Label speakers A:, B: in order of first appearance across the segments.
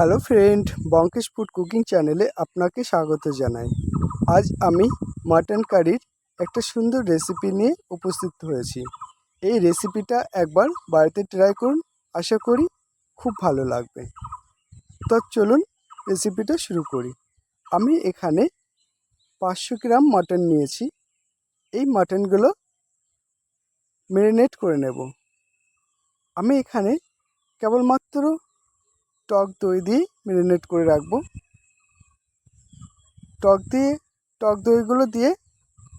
A: Hello friend, Bonkesh food cooking চ্যানেলে আপনাকে স্বাগত জানাই। আজ আমি মাটন কারির একটা সুন্দর রেসিপি নিয়ে উপস্থিত হয়েছি। এই রেসিপিটা একবার বাড়িতে ট্রাই করুন, আশা করি খুব ভালো লাগবে। তো চলুন রেসিপিটা শুরু করি। আমি এখানে পাঁচশো গ্রাম মাটন নিয়েছি। এই মাটনগুলো ম্যারিনেট করে নেব। আমি এখানে কেবলমাত্র টক দই দিয়ে ম্যারিনেট করে রাখব। টক দিয়ে, টক দইগুলো দিয়ে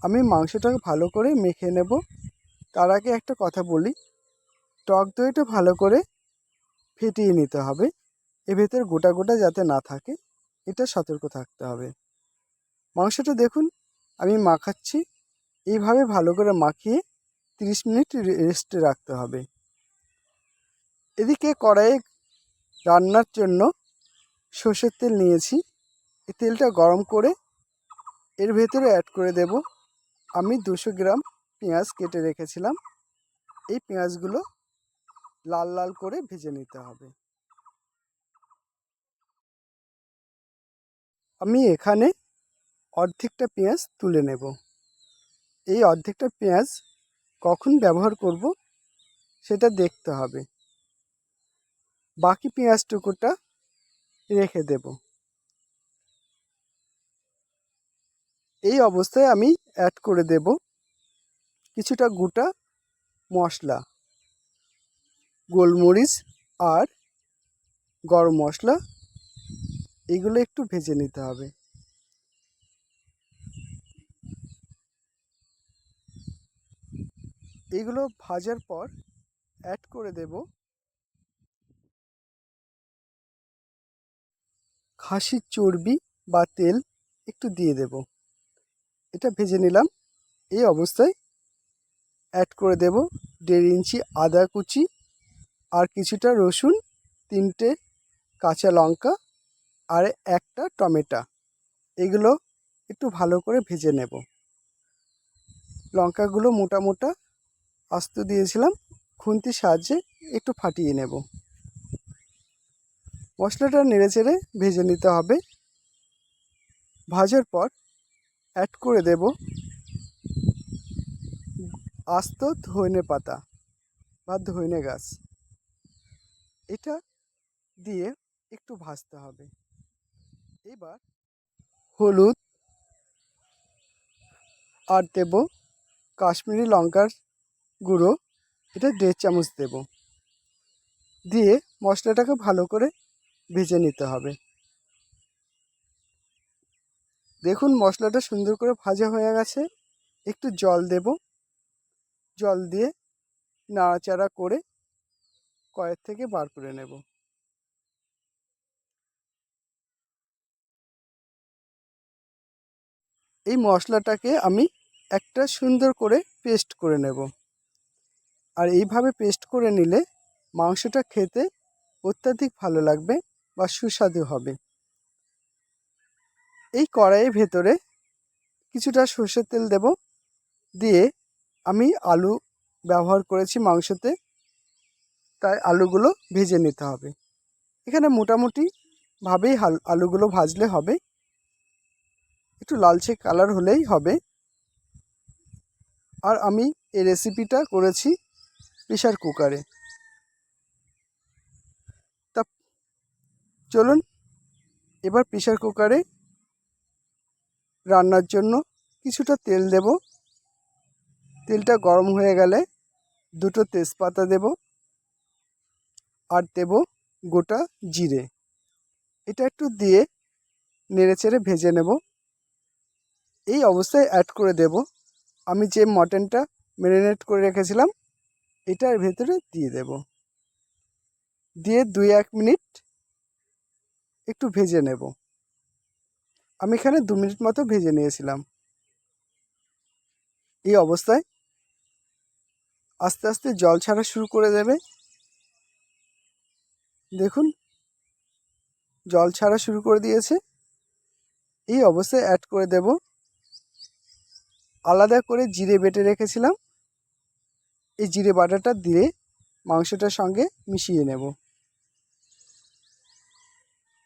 A: আমি মাংসটাকে ভালো করে মেখে নেব। তার আগে একটা কথা বলি, টক দইটা ভালো করে ফেটিয়ে নিতে হবে। এর ভেতর গোটা গোটা যাতে না থাকে, এটা সতর্ক থাকতে হবে। মাংসটা দেখুন, আমি মাখাচ্ছি। এইভাবে ভালো করে মাখিয়ে তিরিশ মিনিট রেস্টে রাখতে হবে। এদিকে কড়াইয়ে রান্নার জন্য সর্ষের তেল নিয়েছি। এই তেলটা গরম করে এর ভেতরে অ্যাড করে দেব। আমি দুশো গ্রাম পেঁয়াজ কেটে রেখেছিলাম। এই পেঁয়াজগুলো লাল লাল করে ভেজে নিতে হবে। আমি এখানে অর্ধেকটা পেঁয়াজ তুলে নেব। এই অর্ধেকটা পেঁয়াজ কখন ব্যবহার করব সেটা দেখতে হবে। বাকি পেঁয়াজ টুকুটা রেখে দেব। এই অবস্থায় আমি অ্যাড করে দেব কিছুটা গোটা মশলা, গোলমরিচ আর গরম মশলা, এগুলো একটু ভেজে নিতে হবে। এগুলো ভাজার পর অ্যাড করে দেব খাসির চর্বি বা তেল একটু দিয়ে দেব। এটা ভেজে নিলাম। এই অবস্থায় অ্যাড করে দেব দেড় ইঞ্চি আদা কুচি আর কিছুটা রসুন, তিনটে কাঁচা লঙ্কা আর একটা টমেটো। এগুলো একটু ভালো করে ভেজে নেব। লঙ্কাগুলো মোটা মোটা আস্ত দিয়েছিলাম। খুন্তির সাহায্যে একটু ফাটিয়ে নেব। মশলাটা নেড়ে চেড়ে ভেজে নিতে হবে। ভাজার পর অ্যাড করে দেব আস্ত ধনে পাতা বা ধনে গাছ। এটা দিয়ে একটু ভাজতে হবে। এবার হলুদ আর দেব কাশ্মীরি লঙ্কার গুঁড়ো। এটা দেড় চামচ দেব। দিয়ে মশলাটাকে ভালো করে ভেজে নিতে হবে। দেখুন মশলাটা সুন্দর করে ভাজা হয়ে গেছে। একটু জল দেব। জল দিয়ে নাড়াচাড়া করে কয়েক থেকে বার করে নেব। এই মশলাটাকে আমি একটা সুন্দর করে পেস্ট করে নেব। আর এইভাবে পেস্ট করে নিলে মাংসটা খেতে অত্যাধিক ভালো লাগবে। বা সুস্বাদু হবে। এই কড়াইয়ের ভেতরে কিছুটা সর্ষের তেল দেব। দিয়ে আমি আলু ব্যবহার করেছি মাংসতে। তাই আলুগুলো ভেজে নিতে হবে। এখানে মোটামুটি ভাবেই আলুগুলো ভাজলে হবে। একটু লালচে কালার হলেই হবে। আর আমি এই রেসিপিটা করেছি প্রেশার কুকারে। চলুন, এবার প্রেশার কুকারে রান্নার জন্য কিছুটা তেল দেব। তেলটা গরম হয়ে গেলে দুটো তেজপাতা দেব আর দেব গোটা জিরে। এটা একটু দিয়ে নেড়েচেড়ে ভেজে নেব। এই অবস্থায় অ্যাড করে দেব। আমি যে মটনটা ম্যারিনেট করে রেখেছিলাম, এটার ভেতরে দিয়ে দেব। দিয়ে দুই এক মিনিট একটু ভেজে নেব। আমি এখানে দু মিনিট মতো ভেজে নিয়েছিলাম। এই অবস্থায় আস্তে আস্তে জল ছাড়া শুরু করে দেবে। দেখুন, জল ছাড়া শুরু করে দিয়েছে। এই অবস্থায় অ্যাড করে দেব। আলাদা করে জিরে বেটে রেখেছিলাম। এই জিরে বাটাটা দিয়ে মাংসটার সঙ্গে মিশিয়ে নেব।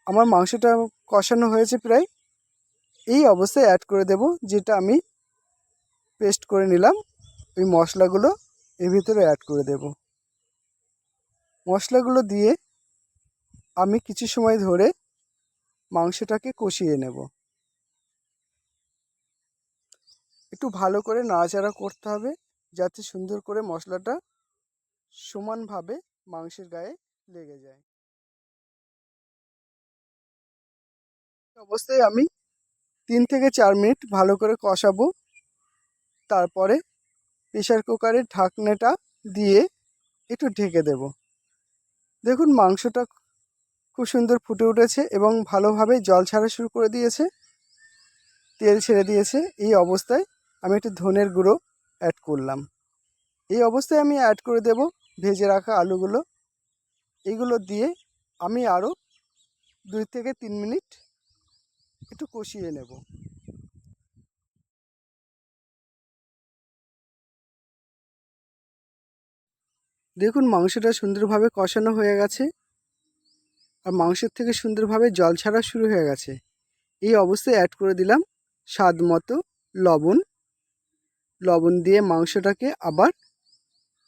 A: আমার মাংসটা কষানো হয়েছে প্রায়, এই অবস্থায় অ্যাড করে দেব যেটা আমি পেস্ট করে নিলাম ওই মশলাগুলো এর ভিতরে অ্যাড করে দেব। মশলাগুলো দিয়ে আমি কিছু সময় ধরে মাংসটাকে কষিয়ে নেব। একটু ভালো করে নাড়াচাড়া করতে হবে যাতে সুন্দর করে মশলাটা সমানভাবে মাংসের গায়ে লেগে যায়। অবস্থায় আমি তিন থেকে চার মিনিট ভালো করে কষাবো। তারপরে প্রেশার কুকারের ঢাকনাটা দিয়ে একটু ঢেকে দেব। দেখুন, মাংসটা খুব সুন্দর ফুটে উঠেছে এবং ভালোভাবে জল ছাড়া শুরু করে দিয়েছে। তেল ছেড়ে দিয়েছে। এই অবস্থায় আমি একটু ধনের গুঁড়ো অ্যাড করলাম। এই অবস্থায় আমি অ্যাড করে দেব ভেজে রাখা আলুগুলো। এইগুলো দিয়ে আমি আরও দুই থেকে তিন মিনিট একটু কষিয়ে নেব। দেখুন, মাংসটা সুন্দরভাবে কষানো হয়ে গেছে। আর মাংসের থেকে সুন্দরভাবে জল ছাড়া শুরু হয়ে গেছে। এই অবস্থায় অ্যাড করে দিলাম স্বাদ মতো লবণ। লবণ দিয়ে মাংসটাকে আবার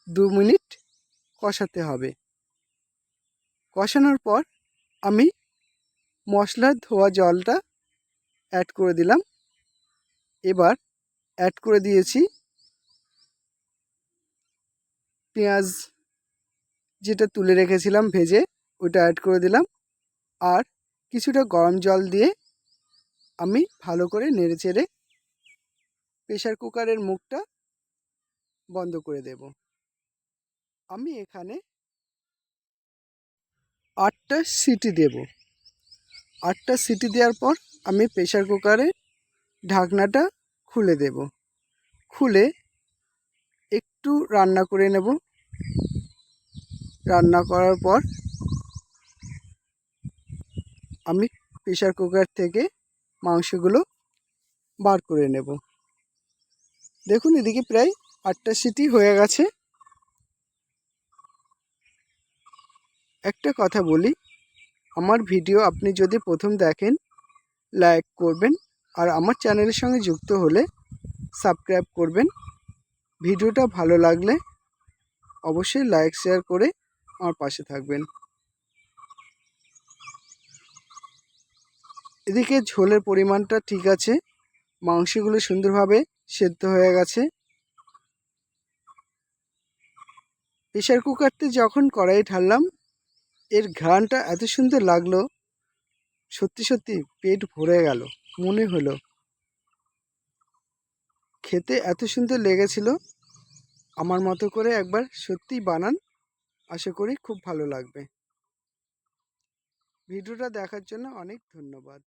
A: দু মিনিট কষাতে হবে। কষানোর পর আমি মশলার ধোয়া জলটা অ্যাড করে দিলাম। এবার অ্যাড করে দিয়েছি পেঁয়াজ যেটা তুলে রেখেছিলাম ভেজে, ওটা অ্যাড করে দিলাম। আর কিছুটা গরম জল দিয়ে আমি ভালো করে নেড়ে চেড়ে প্রেশার কুকারের মুখটা বন্ধ করে দেব। আমি এখানে আটটা সিটি দেব। আটটা সিটি দেওয়ার পর আমি প্রেশার কুকারে ঢাকনাটা খুলে দেব। খুলে একটু রান্না করে নেব। রান্না করার পর আমি প্রেশার কুকার থেকে মাংসগুলো বার করে নেব। দেখুন, এদিকে প্রায় আটটা সিটি হয়ে গেছে। একটা কথা বলি, আমার ভিডিও আপনি যদি প্রথম দেখেন লাইক করবেন আর আমার চ্যানেলের সঙ্গে যুক্ত হলে সাবস্ক্রাইব করবেন। ভিডিওটা ভালো লাগলে অবশ্যই লাইক শেয়ার করে আমার পাশে থাকবেন। এদিকে ঝোলের পরিমাণটা ঠিক আছে, মাংসগুলো সুন্দরভাবে সেদ্ধ হয়ে গেছে। প্রেশার কুকারতে যখন কড়াই ঢাললাম, এর ঘ্রাণটা এত সুন্দর লাগল সত্যি সত্যি পেট ভরে গেল, মনে হলো। খেতে এত সুন্দর লেগেছিল, আমার মতো করে একবার সত্যি বানান, আশা করি খুব ভালো লাগবে। ভিডিওটা দেখার জন্য অনেক ধন্যবাদ।